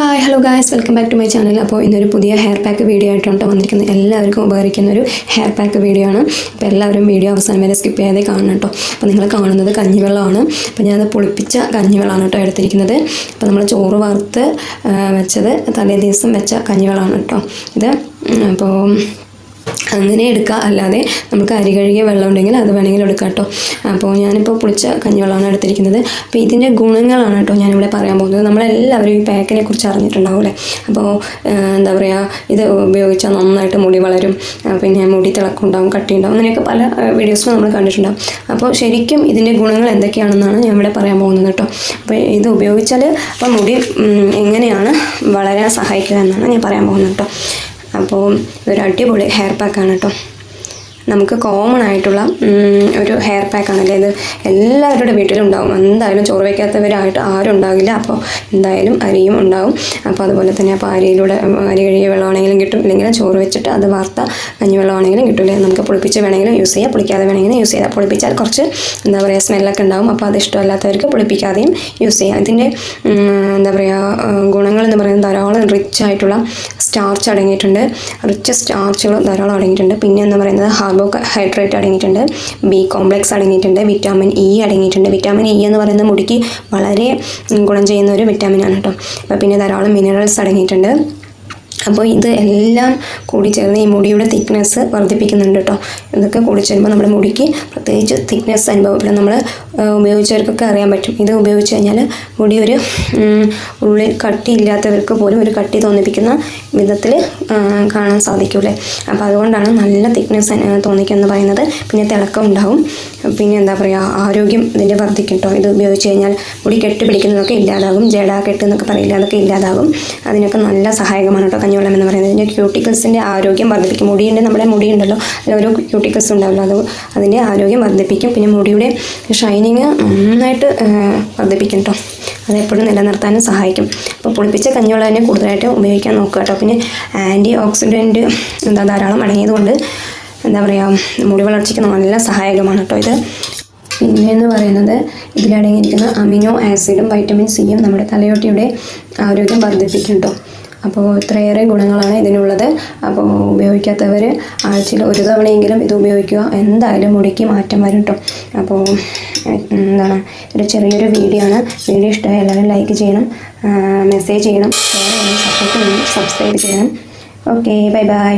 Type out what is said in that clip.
Hi hello guys welcome back to my channel അപ്പോൾ ഇന്നൊരു പുതിയ ഹെയർ പാക്ക് വീഡിയോ ആയിട്ടാണ് വന്നിരിക്കുന്നത്. എല്ലാവർക്കും ഉപകരിക്കുന്ന ഒരു ഹെയർ പാക്ക് വീഡിയോ ആണ്. അപ്പോൾ എല്ലാവരും വീഡിയോ അവസാനം വരെ സ്കിപ്പ് ചെയ്യാതെ കാണണം കേട്ടോ അപ്പോൾ നിങ്ങൾ കാണുന്നത് കഞ്ഞിവെള്ളമാണ്. അപ്പോൾ ഞാനത് പുളിപ്പിച്ച കഞ്ഞിവെള്ളമാണ് കേട്ടോ എടുത്തിരിക്കുന്നത്. അപ്പോൾ നമ്മൾ ചോറ് വറുത്ത് വെച്ചത് തലേ ദിവസം വെച്ച കഞ്ഞിവെള്ളമാണ് കേട്ടോ ഇത് അപ്പോൾ അങ്ങനെ എടുക്കുക അല്ലാതെ നമുക്ക് അരി കഴുകിയ വെള്ളം ഉണ്ടെങ്കിൽ അത് വേണമെങ്കിൽ എടുക്കാം കേട്ടോ. അപ്പോൾ ഞാനിപ്പോൾ പുളിച്ച കഞ്ഞിവെള്ളമാണ് എടുത്തിരിക്കുന്നത്. അപ്പോൾ ഇതിന്റെ ഗുണങ്ങളാണ് കേട്ടോ ഞാനിവിടെ പറയാൻ പോകുന്നത്. നമ്മളെല്ലാവരും ഈ പാക്കിനെ കുറിച്ച് അറിഞ്ഞിട്ടുണ്ടാവില്ലേ അപ്പോൾ എന്താ പറയുക ഇത് ഉപയോഗിച്ചാൽ നന്നായിട്ട് മുടി വളരും. പിന്നെ മുടി തിളക്കം കട്ടി ഉണ്ടാവും അങ്ങനെയൊക്കെ പല വീഡിയോസിലും നമ്മൾ കണ്ടിട്ടുണ്ടാവും. അപ്പോൾ ശരിക്കും ഇതിന്റെ ഗുണങ്ങൾ എന്തൊക്കെയാണെന്നാണ് ഞാൻ ഇവിടെ പറയാൻ പോകുന്നത് കേട്ടോ. അപ്പോൾ ഇത് ഉപയോഗിച്ചാൽ അപ്പോൾ മുടി എങ്ങനെയാണ് വളരാൻ സഹായിക്കുക എന്നാണ് ഞാൻ പറയാൻ പോകുന്നത് കേട്ടോ. അപ്പോൾ ഒരു അടിപൊളി ഹെയർ പാക്കാണ് കേട്ടോ നമുക്ക് കോമൺ ആയിട്ടുള്ള ഒരു ഹെയർ പാക്കാണ് അല്ലേ ഇത് എല്ലാവരുടെ വീട്ടിലും ഉണ്ടാവും. എന്തായാലും ചോറ് വയ്ക്കാത്തവരായിട്ട് ആരും ഉണ്ടാകില്ല. അപ്പോൾ എന്തായാലും അരിയും ഉണ്ടാവും. അപ്പോൾ അതുപോലെ തന്നെ അപ്പോൾ അരിയിലൂടെ അരി കഴുകിയ വെള്ളമാണെങ്കിലും കിട്ടും. ഇല്ലെങ്കിൽ ചോറ് വെച്ചിട്ട് അത് വാർത്ത കഞ്ഞിവെള്ളമാണെങ്കിലും കിട്ടില്ല നമുക്ക് പൊളിപ്പിച്ച് വേണമെങ്കിലും യൂസ് ചെയ്യാം. പൊളിക്കാതെ വേണമെങ്കിലും യൂസ് ചെയ്യാം. പൊളിപ്പിച്ചാൽ കുറച്ച് എന്താ പറയുക സ്മെല്ലൊക്കെ ഉണ്ടാവും. അപ്പോൾ അത് ഇഷ്ടമല്ലാത്തവർക്ക് പൊളിപ്പിക്കാതെയും യൂസ് ചെയ്യാം. ഇതിന്റെ എന്താ പറയുക ഗുണങ്ങൾ എന്ന് പറയുന്നത് ധാരാളം റിച്ച് ആയിട്ടുള്ള സ്റ്റാർച്ച് അടങ്ങിയിട്ടുണ്ട്. റിച്ച് സ്റ്റാർച്ചുകൾ ധാരാളം അടങ്ങിയിട്ടുണ്ട്. പിന്നെ എന്ന് പറയുന്നത് കാർബോഹൈഡ്രേറ്റ് അടങ്ങിയിട്ടുണ്ട് ബി കോംപ്ലക്സ് അടങ്ങിയിട്ടുണ്ട് വിറ്റാമിൻ ഇ അടങ്ങിയിട്ടുണ്ട്. വിറ്റാമിൻ ഇ എന്ന് പറയുന്നത് മുടിക്ക് വളരെ ഗുണം ചെയ്യുന്ന ഒരു വിറ്റാമിനാണ് കേട്ടോ. അപ്പോൾ പിന്നെ ധാരാളം മിനറൽസ് അടങ്ങിയിട്ടുണ്ട്. അപ്പോൾ ഇത് എല്ലാം കൂടി ചേർന്ന് ഈ മുടിയുടെ തിക്നെസ് വർദ്ധിപ്പിക്കുന്നുണ്ട് കേട്ടോ. ഇതൊക്കെ കൂടി ചേരുമ്പോൾ നമ്മുടെ മുടിക്ക് പ്രത്യേകിച്ച് തിക്നെസ് അനുഭവപ്പെടും. നമ്മൾ ഉപയോഗിച്ചവർക്കൊക്കെ അറിയാൻ പറ്റും. ഇത് ഉപയോഗിച്ച് കഴിഞ്ഞാൽ മുടി ഒരു ഉള്ളിൽ കട്ടി ഇല്ലാത്തവർക്ക് പോലും ഒരു കട്ടി തോന്നിപ്പിക്കുന്ന വിധത്തിൽ കാണാൻ സാധിക്കൂലേ അപ്പോൾ അതുകൊണ്ടാണ് നല്ല തിക്നെസ് തോന്നിക്കുമെന്ന് പറയുന്നത്. പിന്നെ തിളക്കം ഉണ്ടാവും. പിന്നെ എന്താ പറയുക ആരോഗ്യം ഇതിന്റെ വർദ്ധിക്കും കേട്ടോ ഇത് ഉപയോഗിച്ച് കഴിഞ്ഞാൽ മുടി കെട്ടിപ്പിടിക്കുന്നതൊക്കെ ഇല്ലാതാകും. ജേടാ കെട്ട് എന്നൊക്കെ പറയില്ല അതൊക്കെ ഇല്ലാതാകും. അതിനൊക്കെ നല്ല സഹായകമാണ് കേട്ടോ കഞ്ഞിവെള്ളം എന്ന് പറയുന്നത്. ഇതിന്റെ ക്യൂട്ടിക്കൽസിന്റെ ആരോഗ്യം വർദ്ധിപ്പിക്കും. മുടിയുണ്ട് നമ്മുടെ മുടിയുണ്ടല്ലോ. അതിൽ ഓരോ ക്യൂട്ടിക്കൽസ് ഉണ്ടാവില്ല അത് അതിന്റെ ആരോഗ്യം വർദ്ധിപ്പിക്കും. പിന്നെ മുടിയുടെ ഷൈനിങ് നന്നായിട്ട് വർദ്ധിപ്പിക്കും കേട്ടോ അതെപ്പോഴും നിലനിർത്താനും സഹായിക്കും. അപ്പോൾ പൊളിപ്പിച്ച കഞ്ഞിവെള്ളം തന്നെ കൂടുതലായിട്ട് ഉപയോഗിക്കാൻ നോക്കുക കേട്ടോ പിന്നെ ആന്റി ഓക്സിഡന്റ് എന്താ ധാരാളം അടങ്ങിയതുകൊണ്ട് എന്താ പറയുക മുടി വളർച്ചയ്ക്ക് നല്ല സഹായകമാണ് കേട്ടോ ഇത്. പിന്നെ എന്ന് പറയുന്നത് ഇതിലടങ്ങിയിരിക്കുന്ന അമിനോ ആസിഡും വൈറ്റമിൻ സിയും നമ്മുടെ തലയോട്ടിയുടെ ആരോഗ്യം വർദ്ധിപ്പിക്കും കേട്ടോ അപ്പോൾ ഇത്രയേറെ ഗുണങ്ങളാണ് ഇതിനുള്ളത്. അപ്പോൾ ഉപയോഗിക്കാത്തവർ ആഴ്ചയിൽ ഒരു തവണയെങ്കിലും ഇത് ഉപയോഗിക്കുക. എന്തായാലും മുടിക്ക് മാറ്റം വരും കേട്ടോ അപ്പോൾ എന്താണ് ഒരു ചെറിയൊരു വീഡിയോ ആണ്. വീഡിയോ ഇഷ്ടമായി എല്ലാവരും ലൈക്ക് ചെയ്യണം മെസ്സേജ് ചെയ്യണം സപ്പോർട്ട് ചെയ്യണം സബ്സ്ക്രൈബ് ചെയ്യണം. Okay bye bye.